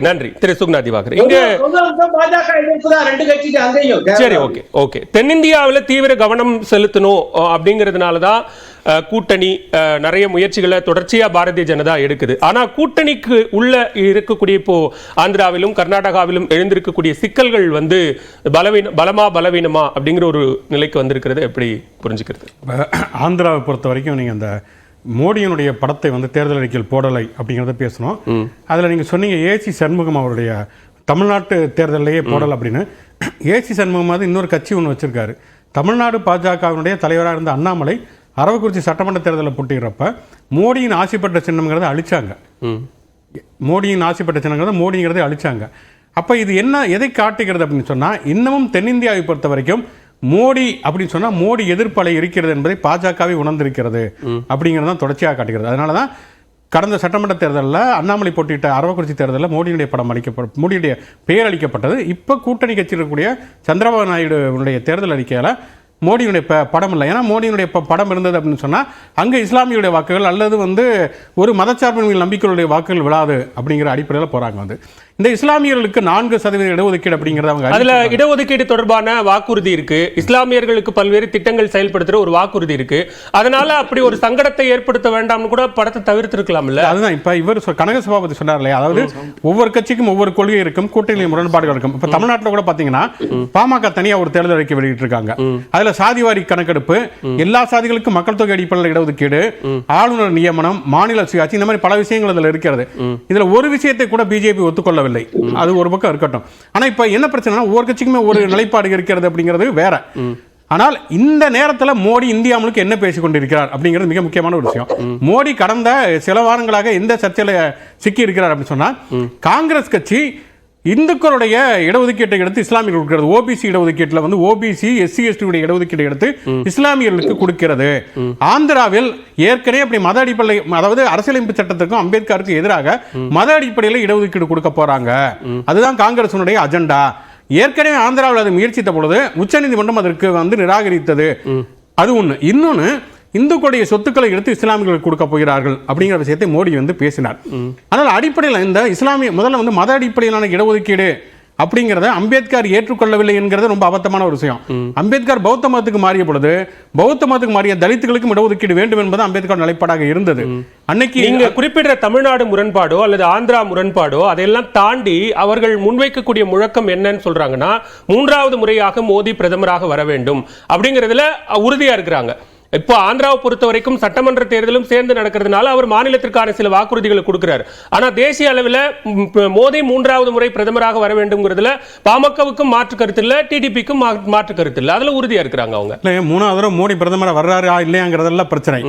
நன்றி. திரு சுகுணா திவாகர் இங்க சரி ஓகே ஓகே. தென்னிந்தியாவில் தீவிர கவனம் செலுத்தணும் அஹ், அப்படிங்கிறதுனால தான் அஹ், கூட்டணி நிறைய முயற்சிகளை தொடர்ச்சியா பாரதிய ஜனதா எடுக்குது. ஆனா கூட்டணிக்கு உள்ள இருக்கக்கூடிய இப்போ ஆந்திராவிலும் கர்நாடகாவிலும் எழுந்திருக்கக்கூடிய சிக்கல்கள் வந்து பலவீன பலமா பலவீனமா அப்படிங்கிற ஒரு நிலைக்கு வந்திருக்கிறது. எப்படி புரிஞ்சுக்கிறது? ஆந்திராவை பொறுத்த வரைக்கும் நீங்கள் அந்த மோடியினுடைய படத்தை வந்து தேர்தல் அறிக்கையில் போடலை அப்படிங்கிறத பேசணும். அதில் நீங்கள் சொன்னீங்க ஏசி சண்முகம் அவருடைய தமிழ்நாட்டு தேர்தலையே போடலை அப்படின்னு. ஏசி சண்முகம் வந்து இன்னொரு கட்சி ஒன்று வச்சிருக்காரு. தமிழ்நாடு பாஜகவினுடைய தலைவராக இருந்த அண்ணாமலை அரவக்குறிச்சி சட்டமன்ற தேர்தலில் போட்டிடுறப்ப மோடியின் ஆசைப்பட்ட சின்னம்ங்கிறத அழிச்சாங்க. மோடியின் ஆசைப்பட்ட சின்னங்கிறத மோடிங்கிறத அழிச்சாங்க. அப்போ இது என்ன எதை காட்டுகிறது அப்படின்னு சொன்னால் இன்னமும் தென்னிந்தியாவை பொறுத்த வரைக்கும் மோடி அப்படின்னு சொன்னால் மோடி எதிர்ப்பலை இருக்கிறது என்பதை பாஜகவே உணர்ந்திருக்கிறது அப்படிங்கிறது தான் தொடர்ச்சியாக காட்டுகிறது. அதனால தான் கடந்த சட்டமன்ற தேர்தலில் அண்ணாமலை போட்டியிட்ட அரவக்குறிச்சி தேர்தலில் மோடியினுடைய படம் அளிக்கப்பட்ட மோடியுடைய பெயர் அளிக்கப்பட்டது. இப்போ கூட்டணி கட்சி இருக்கக்கூடிய சந்திரபாபு நாயுடுடைய தேர்தல் அறிக்கையில் மோடியினுடைய ப படம் இல்லை. ஏன்னா மோடியினுடைய படம் இருந்தது அப்படின்னு சொன்னால் அங்கே இஸ்லாமியுடைய வாக்குகள் அல்லது வந்து ஒரு மதச்சார்பின்மையில் நம்பிக்கையுடைய வாக்குகள் விழாது அப்படிங்கிற அடிப்படையில் போகிறாங்க வந்து. இந்த இஸ்லாமியர்களுக்கு நான்கு சதவீத இடஒதுக்கீடு அப்படிங்கிறத அவங்க அதுல. இடஒதுக்கீடு தொடர்பான வாக்குறுதி இருக்கு. இஸ்லாமியர்களுக்கு பல்வேறு திட்டங்கள் செயல்படுத்துற ஒரு வாக்குறுதி இருக்கு. அதனால அப்படி ஒரு சங்கடத்தை ஏற்படுத்த வேண்டாம்னு கூட படத்தை தவிர்த்திருக்கலாம்ல? அதுதான் இப்ப இவர் கனக சபாபதி சொன்னார் இல்லையா? அதாவது ஒவ்வொரு கட்சிக்கும் ஒவ்வொரு கொள்கை இருக்கும் கூட்டணி முரண்பாடுகள் இருக்கும். இப்ப தமிழ்நாட்டுல கூட பாத்தீங்கன்னா பாமக தனியா ஒரு தேர்தல் அறிக்கை வெளியிட்டு இருக்காங்க அதுல சாதிவாரி கணக்கெடுப்பு எல்லா சாதிகளுக்கும் மக்கள் தொகை அடிப்படையில் இடஒதுக்கீடு ஆளுநர் நியமனம் மாநில சுயாட்சி இந்த மாதிரி பல விஷயங்கள் அதுல இருக்கிறது. இதுல ஒரு விஷயத்தை கூட பிஜேபி ஒத்துக்கொள்ளவில்லை. அது ஒரு பக்கம் இருக்கட்டும். ஆனா இப்ப என்ன பிரச்சனைனா ஒவ்வொரு கட்சிக்குமே ஒரு நிலைப்பாடு இருக்கிறது அப்படிங்கிறது வேற. ஆனால் இந்த நேரத்துல மோடி இந்தியா முழுக்க என்ன பேசிக் கொண்டிருக்கிறார் அப்படிங்கிறது மிக முக்கியமான ஒரு விஷயம். மோடி கடந்த சில வாரங்களாக எந்த சர்ச்சையில சிக்கி இருக்கிறார் அப்படின்னு சொன்னா காங்கிரஸ் கட்சி இந்துக்களுடைய இடஒதுக்கீட்டை எடுத்து இஸ்லாமியர்களுக்கு கொடுக்கிறது. ஓபிசி இடஒதுக்கீட்டுல வந்து ஓபிசி எஸ்சி எஸ்டி உடைய இடஒதுக்கீட்டை எடுத்து இஸ்லாமியர்களுக்கு கொடுக்கிறது. ஆந்திராவில் ஏற்கனவே அப்படி மத அடிப்படையில் அதாவது அரசியலமைப்பு சட்டத்திற்கும் அம்பேத்கருக்கு எதிராக மத அடிப்படையில் இடஒதுக்கீடு கொடுக்க போறாங்க. அதுதான் காங்கிரசினுடைய அஜெண்டா. ஏற்கனவே ஆந்திராவில் அது முயற்சித்த பொழுது உச்சநீதிமன்றம் அதற்கு வந்து நிராகரித்தது. அது ஒண்ணு. இன்னொன்னு இந்துக்களுடைய சொத்துக்களை எடுத்து இஸ்லாமியர்களுக்கு கொடுக்க போகிறார்கள் அப்படிங்கிற விஷயத்தை மோடி வந்து பேசினார். ஆனால் அடிப்படையில் இந்த இஸ்லாமிய முதல்ல வந்து மத அடிப்படையிலான இடஒதுக்கீடு அப்படிங்கிறத அம்பேத்கர் ஏற்றுக்கொள்ளவில்லை என்கிறது ரொம்ப அபத்தமான ஒரு விஷயம். அம்பேத்கர் பௌத்த மதத்துக்கு மாறிய பொழுது பௌத்த மதத்துக்கு மாறிய தலித்துகளுக்கும் இடஒதுக்கீடு வேண்டும் என்பது அம்பேத்கர் நிலைப்பாடாக இருந்தது. அன்னைக்கு நீங்க குறிப்பிடுற தமிழ்நாடு முரண்பாடோ அல்லது ஆந்திரா முரண்பாடோ அதையெல்லாம் தாண்டி அவர்கள் முன்வைக்கக்கூடிய முழக்கம் என்னன்னு சொல்றாங்கன்னா மூன்றாவது முறையாக மோடி பிரதமராக வர வேண்டும் அப்படிங்கிறதுல உறுதியா இருக்கிறாங்க. இப்போ ஆந்திராவை பொறுத்த வரைக்கும் சட்டமன்ற தேர்தலும் சேர்ந்து நடக்கிறதுனால அவர் மாநிலத்திற்கான சில வாக்குறுதிகளை கொடுக்கிறார். ஆனா தேசிய அளவில் மோடி மூன்றாவது முறை பிரதமராக வர வேண்டும்ங்கிறதுல பாமகவுக்கும் மாற்று கருத்து இல்ல டிடிபிக்கும் மாற்று கருத்து இல்ல. அதுல உறுதியா இருக்கிறாங்க அவங்க. மூணாவது தடவை மோடி பிரதமர் வர்றாரா இல்லையாங்கிறதெல்லாம் பிரச்சனை.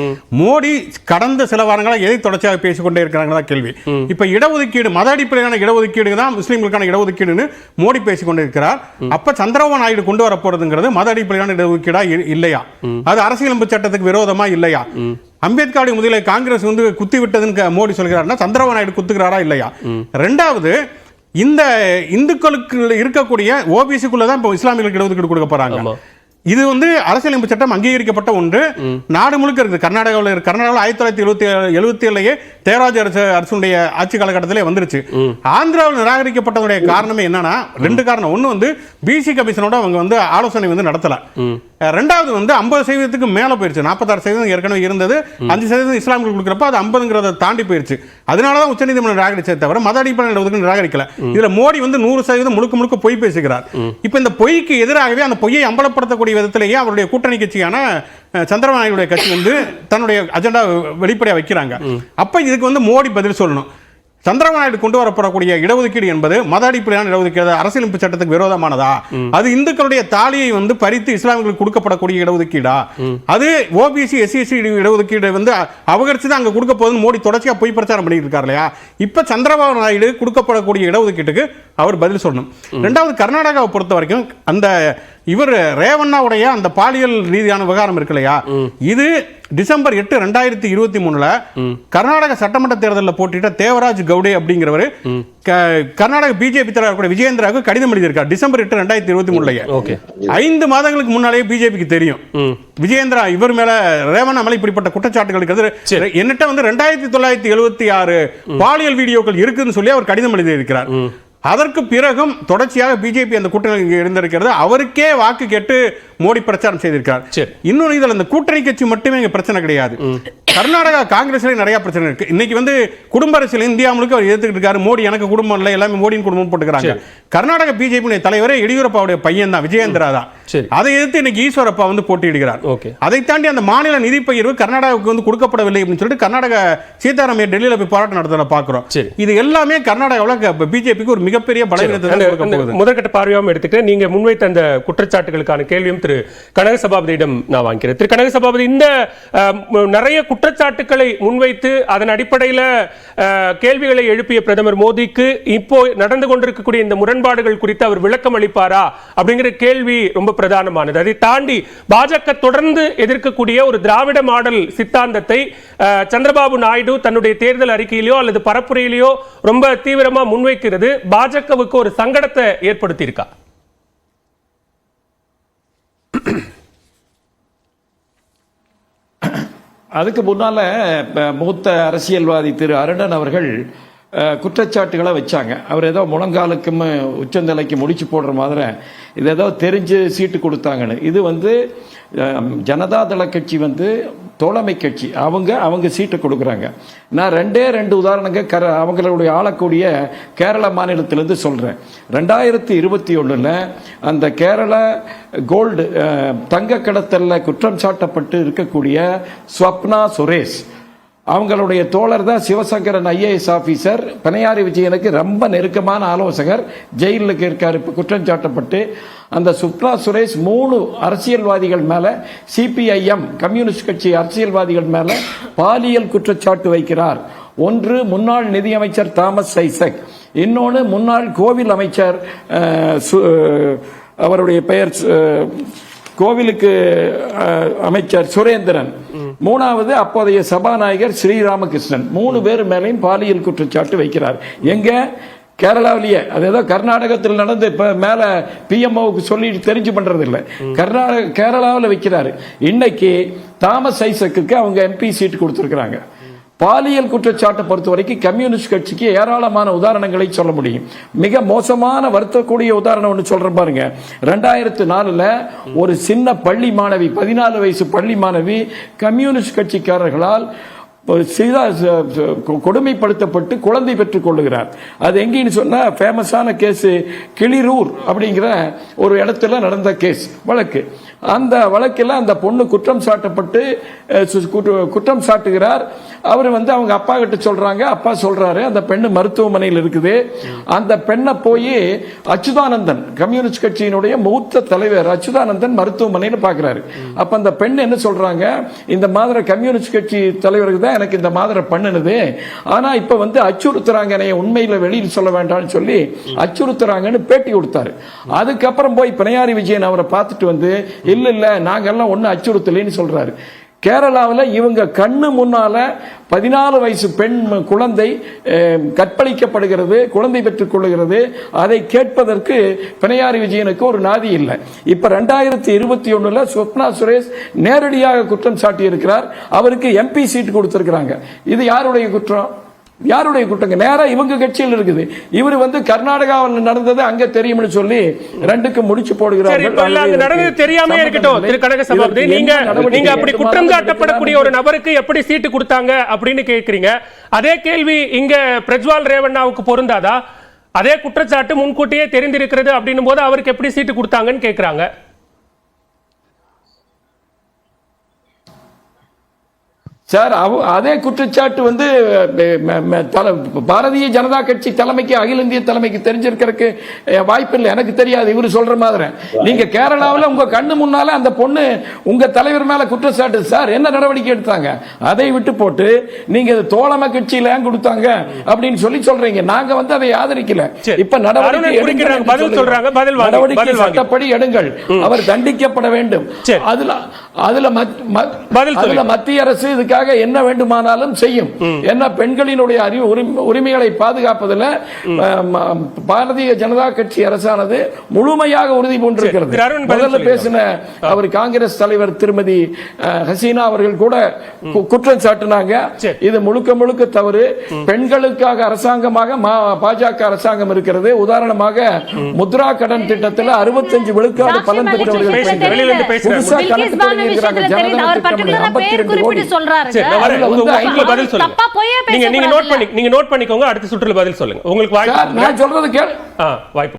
மோடி கடந்த சில வாரங்களா எதை தொடர்ச்சியாக பேசிக்கொண்டே இருக்கிறாங்களா கேள்வி. இப்ப இடஒதுக்கீடு மத அடிப்படையிலான இடஒதுக்கீடு தான் முஸ்லீம்களுக்கான இடஒதுக்கீடுன்னு மோடி பேசிக்கொண்டு இருக்கிறார். அப்ப சந்திரபாபு நாயுடு கொண்டு வர போறதுங்கிறது மத அடிப்படையிலான இடஒதுக்கீடா இல்லையா? அது அரசியலமைப்பு சட்டத்துக்கு விரோதமா இல்லையா? அம்பேத்கருடைய முதலை காங்கிரஸ் வந்து குத்தி விட்டதுன்னு மோடி சொல்கிறாருன்னா சந்திரபாபு நாயுடு குத்துக்கிறாரா இல்லையா? ரெண்டாவது இந்த இந்துக்களுக்கு இருக்கக்கூடிய ஓபிசிக்குள்ள தான் இப்போ இஸ்லாமியர்களுக்கு இடஒதுக்கீடு கொடுக்க போறாங்க. இது வந்து அரசியலமைப்பு சட்டம் அங்கீகரிக்கப்பட்ட ஒன்று. நாடு முழுக்க இருக்குது. கர்நாடகாவில் கர்நாடகாவில் ஆயிரத்தி தொள்ளாயிரத்தி எழுபத்தி எழுபத்தி ஏழுலயே தேராஜ அரசு அரசுடைய ஆட்சி காலகட்டத்திலே வந்துருச்சு. ஆந்திராவில் நிராகரிக்கப்பட்டதுடைய காரணமே என்னன்னா ரெண்டு காரணம். ஒன்று வந்து பிசி கமிஷனோட அவங்க வந்து ஆலோசனை வந்து நடத்தல. ரெண்டாவது வந்து ஐம்பது சதவீதத்துக்கு மேல போயிருச்சு. நாற்பத்தாறு சதவீதம் ஏற்கனவே இருந்தது. அஞ்சு சதவீதம் இஸ்லாமியர்கள் கொடுக்குறப்ப அது ஐம்பதுங்கிறத தாண்டி போயிருச்சு. அதனால தான் உச்சநீதிமன்றம் நிராகரிச்சே தவிர மத அடிப்படையில் ஒதுக்கு நிராகரிக்கல. இதுல மோடி வந்து நூறு சதவீதம் முழுக்க முழுக்க பொய் பேசுகிறார். இப்போ இந்த பொய்க்கு எதிராகவே அந்த பொய்யை அம்பலப்படுத்தக்கூடிய விதத்திலேயே அவருடைய கூட்டணி கட்சியான அஹ், சந்திரபாபு நாயுடைய கட்சி வந்து தன்னுடைய அஜெண்டா வெளிப்படையா வைக்கிறாங்க. அப்ப இதுக்கு வந்து மோடி பதில் சொல்லணும். சந்திரபாபு நாயுடு கொண்டு வரப்படக்கூடிய இடஒதுக்கீடு என்பது மத அடிப்படையான இடஒதுக்கீடு அரசியலமைப்பு சட்டத்துக்கு விரோதமானதா? அது இந்துக்களுடைய தாலியை வந்து பறித்து இஸ்லாமியர்களுக்கு கொடுக்கப்படக்கூடிய இடஒதுக்கீடா? அது ஓபிசி எஸ்சிஎஸ்சி இடஒதுக்கீடு வந்து அபகரிச்சு தான் அங்க கொடுக்க போகுதுன்னு மோடி தொடர்ச்சியா பொய் பிரச்சாரம் பண்ணிட்டு இருக்காரு இல்லையா? இப்ப சந்திரபாபு நாயுடு கொடுக்கப்படக்கூடிய இடஒதுக்கீட்டுக்கு அவர் பதில் சொல்லணும். ரெண்டாவது கர்நாடகாவை பொறுத்த வரைக்கும் அந்த இவர் ரேவண்ணாவுடைய அந்த பாலியல் ரீதியான விவகாரம் இருக்கு இல்லையா? இது டிசம்பர் எட்டு ரெண்டாயிரத்தி இருபத்தி மூணுல கர்நாடக சட்டமன்ற தேர்தலில் போட்டியிட்ட தேவராஜ் கவுடே அப்படிங்கிறவர் கர்நாடக பிஜேபி தலைவர் கூட விஜயேந்திராவுக்கு கடிதம் எழுதியிருக்கார் டிசம்பர் எட்டு ரெண்டாயிரத்தி இருபத்தி மூணுலயே. ஓகே. ஐந்து மாதங்களுக்கு முன்னாலேயே பிஜேபிக்கு தெரியும். விஜயேந்திரா இவர் மேல ரேவண்ணா மேல இப்படிப்பட்ட குற்றச்சாட்டுகள் இருக்கிறது. என்னட்ட வந்து ரெண்டாயிரத்தி தொள்ளாயிரத்தி எழுபத்தி ஆறு பாலியல் வீடியோக்கள் இருக்குன்னு சொல்லி அவர் கடிதம் எழுதியிருக்கிறார். அதற்கு பிறகும் தொடர்ச்சியாக பிஜேபி அந்த கூட்டணி இருந்திருக்கிறது. அவருக்கே வாக்கு கேட்டு மோடி பிரச்சாரம் செய்திருக்கார். இன்னொரு இதுல இந்த கூட்டணி கட்சி மட்டுமே இங்க பிரச்சனை கிடையாது. கர்நாடகா காங்கிரஸ்ல நிறைய பிரச்சனை இருக்கு. இன்னைக்கு வந்து குடும்ப அரசியல் இந்தியா முழுக்க அவர் எதிர்த்துக்கிட்டு இருக்காரு. மோடி எனக்கு குடும்பம் இல்லை. எல்லாமே மோடியின் குடும்பம் போட்டுக்கிறாங்க. கர்நாடக பிஜேபி தலைவரே எடியூரப்பாவுடைய பையன் தான் விஜயேந்திரா தான் சரி. அதை எதிர்த்து இன்னைக்கு ஈஸ்வரப்பா வந்து போட்டியிடுகிறார். ஓகே. அதை தாண்டி அந்த மாநில நிதி பகிர்வு கர்நாடகாவுக்கு வந்து கொடுக்கப்படவில்லை அப்படின்னு சொல்லிட்டு கர்நாடக சீதாராமையா டெல்லியில போய் போராட்டம் நடத்துறத பாக்குறோம் சரி. இது எல்லாமே கர்நாடகாவில் பிஜேபிக்கு ஒரு மிகப்பெரிய பலவீனத்தை முதற்கட்ட பார்வையாகவும் எடுத்துக்கிட்டு நீங்க முன்வைத்த அந்த குற்றச்சாட்டுகளுக்கான கேள்வியும் திரு கனக சபாபதியிடம் நான் வாங்கிக்கிறேன். திரு கனக சபாபதி இந்த நிறைய குற்றச்சாட்டுக்களை முன்வைத்து அதன் அடிப்படையில் கேள்விகளை எழுப்பிய பிரதமர் மோடிக்கு இப்போ நடந்து கொண்டிருக்கக்கூடிய இந்த முரண்பாடுகள் குறித்து அவர் விளக்கம் அளிப்பாரா அப்படிங்கிற கேள்வி ரொம்ப பிரதானமானது. அதை தாண்டி பாஜக தொடர்ந்து எதிர்க்கக்கூடிய ஒரு திராவிட மாடல் சித்தாந்தத்தை சந்திரபாபு நாயுடு தன்னுடைய தேர்தல் அறிக்கையிலோ அல்லது பரப்புரையிலோ ரொம்ப தீவிரமா முன்வைக்கிறது. பாஜகவுக்கு ஒரு சங்கடத்தை ஏற்படுத்தியிருக்கா? அதுக்கு முன்னால மூத்த அரசியல்வாதி திரு அருணன் அவர்கள் குற்றச்சாட்டுகளை வச்சாங்க. அவர் ஏதோ முழங்காலுக்கும் உச்சந்தலைக்கு முடிச்சு போடுற மாதிரி இது ஏதோ தெரிஞ்சு சீட்டு கொடுத்தாங்கன்னு. இது வந்து ஜனதாதள கட்சி வந்து தோழமை கட்சி. அவங்க அவங்க சீட்டு கொடுக்குறாங்க. நான் ரெண்டே ரெண்டு உதாரணங்க கர அவங்களுடைய ஆளக்கூடிய கேரள மாநிலத்திலேருந்து சொல்கிறேன் ரெண்டாயிரத்தி இருபத்தி ஒன்றில் அந்த கேரள கோல்டு தங்க கடத்தலில் குற்றம் சாட்டப்பட்டு இருக்கக்கூடிய ஸ்வப்னா சுரேஷ். அவங்களுடைய தோழர் தான் சிவசங்கரன் ஐஏஎஸ் ஆஃபீஸர் பிணையாரி விஜயனுக்கு ரொம்ப நெருக்கமான ஆலோசகர். ஜெயிலுக்கு இருக்கார் இப்போ குற்றம் சாட்டப்பட்டு. அந்த சுப்னா சுரேஷ் மூணு அரசியல்வாதிகள் மேலே சிபிஐஎம் கம்யூனிஸ்ட் கட்சி அரசியல்வாதிகள் மேலே பாலியல் குற்றச்சாட்டு வைக்கிறார். ஒன்று முன்னாள் நிதியமைச்சர் தாமஸ் ஐசக். இன்னொன்று முன்னாள் கோவில் அமைச்சர் சு- அவருடைய பெயர் கோவிலுக்கு அமைச்சர் சுரேந்திரன். மூணாவது அப்போதைய சபாநாயகர் ஸ்ரீராமகிருஷ்ணன். மூணு பேர் மேலையும் பாலியல் குற்றச்சாட்டு வைக்கிறார். எங்க? கேரளாவிலேயே. அது ஏதோ கர்நாடகத்தில் நடந்து இப்ப மேல பிஎம்ஓவுக்கு சொல்லி தெரிஞ்சு பண்றது இல்ல கர்நாடக கேரளாவில் வைக்கிறாரு. இன்னைக்கு தாமஸ் ஐசக்குக்கு அவங்க எம்பி சீட் கொடுத்திருக்கிறாங்க. பாலியல் குற்றச்சாட்டை பொறுத்த வரைக்கும் கம்யூனிஸ்ட் கட்சிக்கு ஏராளமான உதாரணங்களை சொல்ல முடியும். மிக மோசமான வருத்தக்கூடிய உதாரணம் ஒன்று சொல்கிறேன் பாருங்க. ரெண்டாயிரத்து நாலில் ஒரு சின்ன பள்ளி மாணவி பதினாலு வயசு பள்ளி மாணவி கம்யூனிஸ்ட் கட்சிக்காரர்களால் கொ- கொடுமைப்படுத்தப்பட்டு குழந்தை பெற்றுக் கொள்ளுகிறார். அது எங்கேன்னு சொன்னா ஃபேமஸான கேஸ் கிளிரூர் அப்படிங்கிற ஒரு இடத்துல நடந்த கேஸ் வழக்கு. அந்த வழக்கில் அந்த பொண்ணு குற்றம் சாட்டப்பட்டு குற்றம் சாட்டுகிறார். அவர் வந்து அவங்க அப்பா கிட்ட சொல்றாங்க அப்பா சொல்றாரு அந்த பெண்ணு மருத்துவமனையில் இருக்குது. அந்த பெண்ணை போய் அச்சுதானந்தன் கம்யூனிஸ்ட் கட்சியினுடைய மூத்த தலைவர் அச்சுதானந்தன் மருத்துவமனையில் பார்க்கிறாரு அப்ப அந்த பெண் என்ன சொல்றாங்க இந்த மாதிரி கம்யூனிஸ்ட் கட்சி தலைவருக்கு தான் எனக்கு இந்த மாதிரி பண்ணுனது. ஆனா இப்ப வந்து அச்சுறுத்துறாங்க என்னைய உண்மையில வெளியில் சொல்ல வேண்டாம்னு சொல்லி அச்சுறுத்துறாங்கன்னு பேட்டி கொடுத்தாரு. அதுக்கப்புறம் போய் பிணையாரி விஜயன் அவரை பார்த்துட்டு வந்து இல்லை இல்லை நாங்கள்லாம் ஒன்றும் அச்சுறுத்தலைன்னு சொல்கிறாரு கேரளாவில் இவங்க கண்ணு முன்னால பதினாலு வயசு பெண் குழந்தை கற்பழிக்கப்படுகிறது குழந்தை பெற்றுக்கொள்கிறது அதை கேட்பதற்கு பிணையாரி விஜயனுக்கு ஒரு நாதி இல்லை. இப்போ ரெண்டாயிரத்தி இருபத்தி ஒன்றில் ஸ்வப்னா சுரேஷ் நேரடியாக குற்றம் சாட்டியிருக்கிறார். அவருக்கு எம்பி சீட் கொடுத்துருக்குறாங்க. இது யாருடைய குற்றம்? யாருடைய குற்றங்க நேரா இவங்க கட்சியில் இருக்குது. இவர் வந்து கர்நாடகாவில் நடந்தது அங்க தெரியும்னு சொல்லி ரெண்டுக்கு முடிச்சு போடுகிறார்கள். நடந்தது தெரியாம இருக்கட்டும். திரு கனக சபாபதி. நீங்க நீங்க அப்படி குற்றம் சாட்டப்படக்கூடிய ஒரு நபருக்கு எப்படி சீட்டு கொடுத்தாங்க அப்படின்னு கேக்குறீங்க. அதே கேள்வி இங்க பிரஜ்வால் ரேவண்ணாவுக்கு பொருந்தாதா? அதே குற்றச்சாட்டு முன்கூட்டியே தெரிந்திருக்கிறது அப்படின்னும் போது அவருக்கு எப்படி சீட்டு கொடுத்தாங்கன்னு கேக்குறாங்க. சார் அவ- அதே குற்றச்சாட்டு வந்து பாரதிய ஜனதா கட்சி தலைமைக்கு அகில இந்திய தலைமைக்கு தெரிஞ்சிருக்கிறதுக்கு அஹ், வாய்ப்பில்லை எனக்கு தெரியாது. இவரு சொல்ற மாதிரி. நீங்க கேரளாவுல உங்க கண்ணு முன்னால அந்த பொண்ணு உங்க தலைவர் மேல குற்றச்சாட்டு சார் என்ன நடவடிக்கை எடுத்தாங்க? அதை விட்டு போட்டு நீங்க தோழமை கட்சியில ஏன் கொடுத்தாங்க அப்படின்னு சொல்லி சொல்றீங்க. நாங்க வந்து அதை ஆதரிக்கல. இப்ப நடவடிக்கை நடவடிக்கை. சட்டப்படி எடுங்கள். அவர் தண்டிக்கப்பட வேண்டும். அதுல அதுல. மத்திய அரசு இதுக்காக என்ன வேண்டுமானாலும் செய்யும். என்ன பெண்களினுடைய அறிவு உரிமை- உரிமைகளை பாதுகாப்பதில் பாரதிய ஜனதா கட்சி அரசானது முழுமையாக உறுதி பூண்டிருக்கிறது. முதல்ல. பேசின அவர் காங்கிரஸ் தலைவர் திருமதி ஹசீனா அவர்கள் கூட குற்றம் சாட்டினாங்க. இது முழுக்க முழுக்க தவறு. பெண்களுக்காக அரசாங்கமாக மா- பாஜக அரசாங்கம் இருக்கிறது. உதாரணமாக முத்ரா கடன் திட்டத்தில் அறுபத்தஞ்சு விழுக்காடு பலன் பெற்றவர்கள். புதுசா கணக்கு பானு தொடங்கி இருக்கிறாங்க. விஷயத்துல தெரியுது. ஜனதன அவர் திட்டம் particular ஆ பேர் 52 குறிப்பிட்டு கோடி. சொல்றாருங்க. சரி, நான் வரேன். அதுல உங்க- வந்து உங்க பதில் சொல்லுங்க தப்பா பொய்யா நீங்க நீங்க நோட். பண்ணி நீங்க நோட் பண்ணிக்கோங்க அடுத்த சுற்றுல பதில் சொல்லுங்க உங்களுக்கு வாய்ப்பு நான் சொல்றது கேளு ஆ வாய்ப்பு